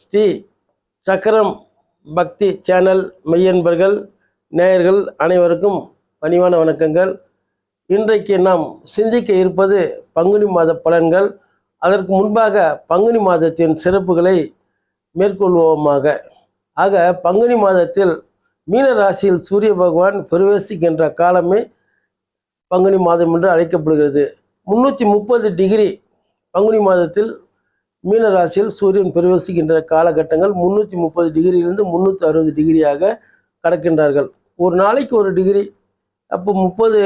ஸ்ரீ சக்கரம் பக்தி சேனல் மெய்யன்பர்கள் நேயர்கள் அனைவருக்கும் பணிவான வணக்கங்கள். இன்றைக்கு நாம் சிந்திக்க இருப்பது பங்குனி மாத பலன்கள். அதற்கு முன்பாக பங்குனி மாதத்தின் சிறப்புகளை மேற்கொள்வோமாக. ஆக பங்குனி மாதத்தில் மீன ராசியில் சூரிய பகவான் பிரவேசிக்கின்ற காலமே பங்குனி மாதம் என்று அழைக்கப்படுகிறது. முன்னூற்றி முப்பது டிகிரி பங்குனி மாதத்தில் மீன ராசியில் சூரியன் பிரவேசிக்கின்ற காலகட்டங்கள் முந்நூற்றி முப்பது டிகிரியிலிருந்து முந்நூற்றி அறுபது டிகிரியாக கடக்கின்றார்கள். ஒரு நாளைக்கு ஒரு டிகிரி அப்போ முப்பது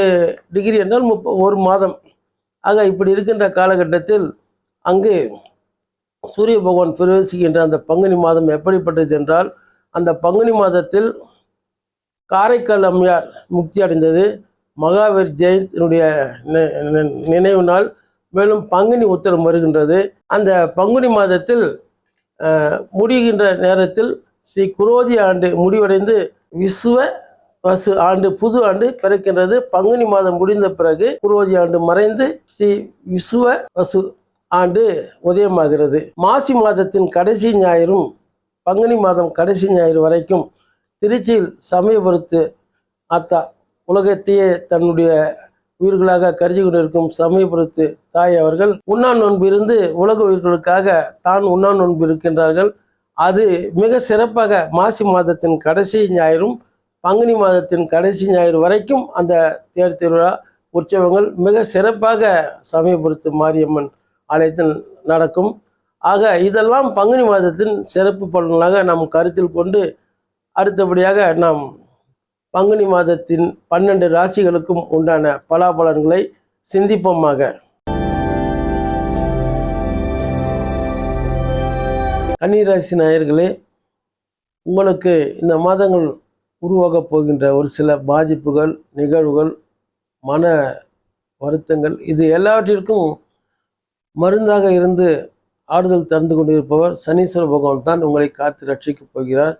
டிகிரி என்றால் முப்ப ஒரு மாதம். ஆக இப்படி இருக்கின்ற காலகட்டத்தில் அங்கு சூரிய பகவான் பிரவேசிக்கின்ற அந்த பங்குனி மாதம் எப்படிப்பட்டது என்றால் அந்த பங்குனி மாதத்தில் காரைக்கால் அம்மையார் முக்தி அடைந்தது. மகாவீர் ஜெயந்தினுடைய நினைவு நாள் மேலும் பங்குனி உத்தரம் வருகின்றது. அந்த பங்குனி மாதத்தில் முடிகின்ற நேரத்தில் ஸ்ரீ குரோதி ஆண்டு முடிவடைந்து விசுவ வசு ஆண்டு புது ஆண்டு பிறக்கின்றது. பங்குனி மாதம் முடிந்த பிறகு குரோதி ஆண்டு மறைந்து ஸ்ரீ விசுவ வசு ஆண்டு உதயமாகிறது. மாசி மாதத்தின் கடைசி ஞாயிறும் பங்குனி மாதம் கடைசி ஞாயிறு வரைக்கும் திருச்சியில் சமயபுரத்து ஆத்தா உலகத்தையே தன்னுடைய உயிர்களாக கருதி கொண்டிருக்கும் சமயபுரத்து தாய் அவர்கள் உண்ணா நோன்பு இருந்து உலக உயிர்களுக்காக தான் உண்ணா நோன்பு இருக்கின்றார்கள். அது மிக சிறப்பாக மாசி மாதத்தின் கடைசி ஞாயிறும் பங்குனி மாதத்தின் கடைசி ஞாயிறு வரைக்கும் அந்த தேர் திருவிழா உற்சவங்கள் மிக சிறப்பாக சமயபுரத்து மாரியம்மன் ஆலயத்தில் நடக்கும். ஆக இதெல்லாம் பங்குனி மாதத்தின் சிறப்பு பலனாக நாம் கருத்தில் கொண்டு அடுத்தபடியாக நாம் பங்குனி மாதத்தின் பன்னெண்டு ராசிகளுக்கும் உண்டான பலாபலன்களை சிந்திப்போமாக. கன்னிராசி நாயர்களே உங்களுக்கு இந்த மாதங்கள் உருவாகப் போகின்ற ஒரு சில பாதிப்புகள் நிகழ்வுகள் மன வருத்தங்கள் இது எல்லாவற்றிற்கும் மருந்தாக இருந்து ஆறுதல் தந்து கொண்டிருப்பவர் சனீஸ்வர பகவான் தான் உங்களை காத்து ரட்சிக்கப் போகிறார்.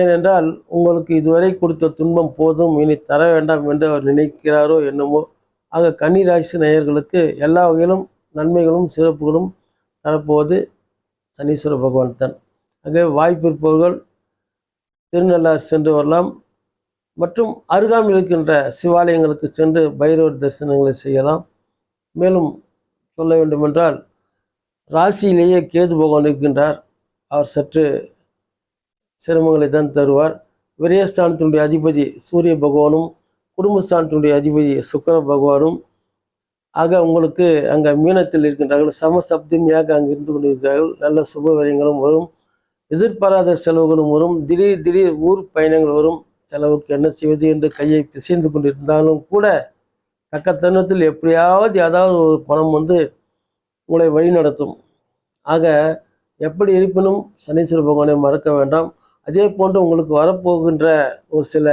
ஏனென்றால் உங்களுக்கு இதுவரை கொடுத்த துன்பம் போதும் இனி தர வேண்டாம் என்று அவர் நினைக்கிறாரோ என்னமோ ஆக கன்னிராசி நேயர்களுக்கு எல்லா வகையிலும் நன்மைகளும் சிறப்புகளும் தரப்போவது சனீஸ்வர பகவான் தான். ஆகவே வாய்ப்பிருப்பவர்கள் திருநள்ளார் சென்று வரலாம். மற்றும் அருகாமையில் இருக்கின்ற சிவாலயங்களுக்கு சென்று பைரவர் தரிசனங்களை செய்யலாம். மேலும் சொல்ல வேண்டுமென்றால் ராசியிலேயே கேது பகவான் இருக்கின்றார். அவர் சற்று சிரமங்களை தான் தருவார். விரயஸ்தானத்தினுடைய அதிபதி சூரிய பகவானும் குடும்பஸ்தானத்தினுடைய அதிபதி சுக்கர பகவானும் ஆக உங்களுக்கு அங்கே மீனத்தில் இருக்கின்றார்கள். சமசப்தமியாக அங்கே இருந்து கொண்டிருக்கிறார்கள். நல்ல சுப விரயங்களும் வரும். எதிர்பாராத செலவுகளும் வரும். திடீர் திடீர் ஊர் பயணங்கள் வரும். செலவுக்கு என்ன செய்வது என்று கையை பிசைந்து கொண்டிருந்தாலும் கூட தக்க தருணத்தில் எப்படியாவது ஏதாவது ஒரு பணம் வந்து உங்களை வழிநடத்தும். ஆக எப்படி இருப்பினும் சனீஸ்வர பகவானை மறக்க வேண்டாம். அதே போன்று உங்களுக்கு வரப்போகின்ற ஒரு சில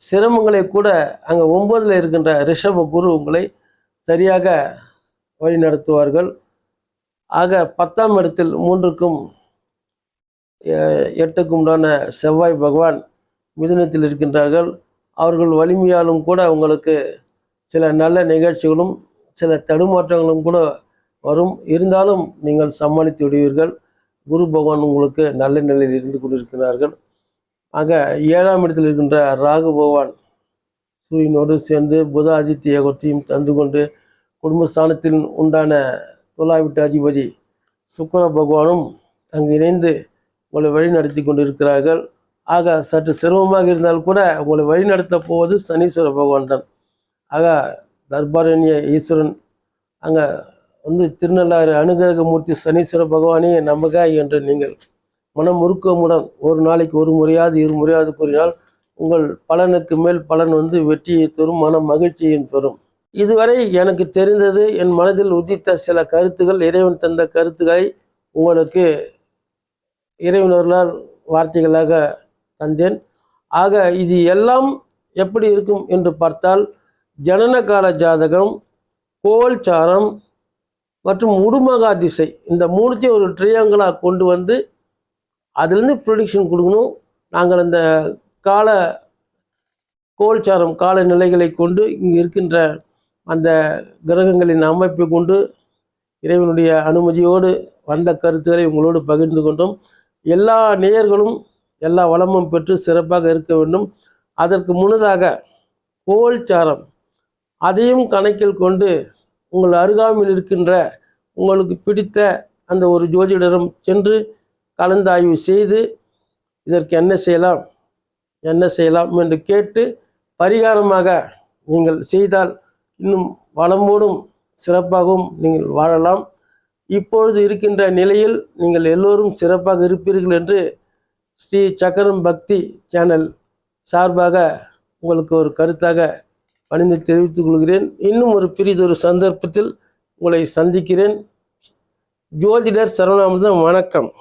சிரமங்களை கூட அங்கே ஒம்பதில் இருக்கின்ற ரிஷப குரு உங்களை சரியாக வழிநடத்துவார்கள் ஆக பத்தாம் இடத்தில் மூன்றுக்கும் எ- எட்டுக்கும் உண்டான செவ்வாய் பகவான் மிதுனத்தில் இருக்கின்றார்கள். அவர்கள் வலிமையாலும் கூட உங்களுக்கு சில நல்ல நிகழ்ச்சிகளும் சில தடுமாற்றங்களும் கூட வரும். இருந்தாலும் நீங்கள் சமாளித்து விடுவீர்கள். குரு பகவான் உங்களுக்கு நல்ல நிலையில் இருந்து கொண்டிருக்கிறார்கள். ஆக ஏழாம் இடத்தில் இருக்கின்ற ராகு பகவான் சூரியனோடு சேர்ந்து புத ஆதித்ய யோகத்தையும் தந்து கொண்டு குடும்பஸ்தானத்தில் உண்டான துலாவிட்டு அதிபதி சுக்கர பகவானும் அங்கு இணைந்து உங்களை வழி நடத்தி கொண்டிருக்கிறார்கள். ஆக சற்று சிரமமாக இருந்தால் கூட உங்களை வழிநடத்த போவது சனீஸ்வர பகவான் தான். ஆக தர்பாரண்ய ஈஸ்வரன் அங்கே வந்து திருநள்ளாறு அனுகிரகமூர்த்தி சனீஸ்வர பகவானே நம்பகாய் என்று நீங்கள் மனம் முறுக்கமுடன் ஒரு நாளைக்கு ஒரு முறையாவது இரு முறையாவது கூறினால் உங்கள் பலனுக்கு மேல் பலன் வந்து வெற்றியை தரும் மன மகிழ்ச்சியும் தரும். இதுவரை எனக்கு தெரிந்தது என் மனதில் உதித்த சில கருத்துகள் இறைவன் தந்த கருத்துக்களை உங்களுக்கு இறைவனர்களால் வார்த்தைகளாக தந்தேன். ஆக இது எல்லாம் எப்படி இருக்கும் என்று பார்த்தால் ஜனன கால ஜாதகம் கோல்சாரம் மற்றும் உடுமகா திசை. இந்த மூணுத்தையும் ஒரு ட்ரையாங்கலாக கொண்டு வந்து அதுலேருந்து ப்ரொடிக்ஷன் கொடுக்கணும். நாங்கள் அந்த கால கோல்சாரம் கால நிலைகளை கொண்டு இங்கே இருக்கின்ற அந்த கிரகங்களின் அமைப்பை கொண்டு இறைவனுடைய அனுமதியோடு வந்த கருத்துக்களை உங்களோடு பகிர்ந்து கொண்டோம். எல்லா நேயர்களும் எல்லா வளமும் பெற்று சிறப்பாக இருக்க வேண்டும். அதற்கு முன்னதாக கோல்சாரம் அதையும் கணக்கில் கொண்டு உங்கள் அருகாமையில் இருக்கின்ற உங்களுக்கு பிடித்த அந்த ஒரு ஜோதிடரும் சென்று கலந்தாய்வு செய்து இதற்கு என்ன செய்யலாம் என்ன செய்யலாம் என்று கேட்டு பரிகாரமாக நீங்கள் செய்தால் இன்னும் வளமோடும் சிறப்பாகவும் நீங்கள் வாழலாம். இப்பொழுது இருக்கின்ற நிலையில் நீங்கள் எல்லோரும் சிறப்பாக இருப்பீர்கள் என்று ஸ்ரீ சக்கரம் பக்தி சேனல் சார்பாக உங்களுக்கு ஒரு கருத்தாக பணிந்து தெரிவித்துக் கொள்கிறேன். இன்னும் ஒரு பிரிதொரு சந்தர்ப்பத்தில் உங்களை சந்திக்கிறேன். ஜோதிடர் சரவணாமதம் வணக்கம்.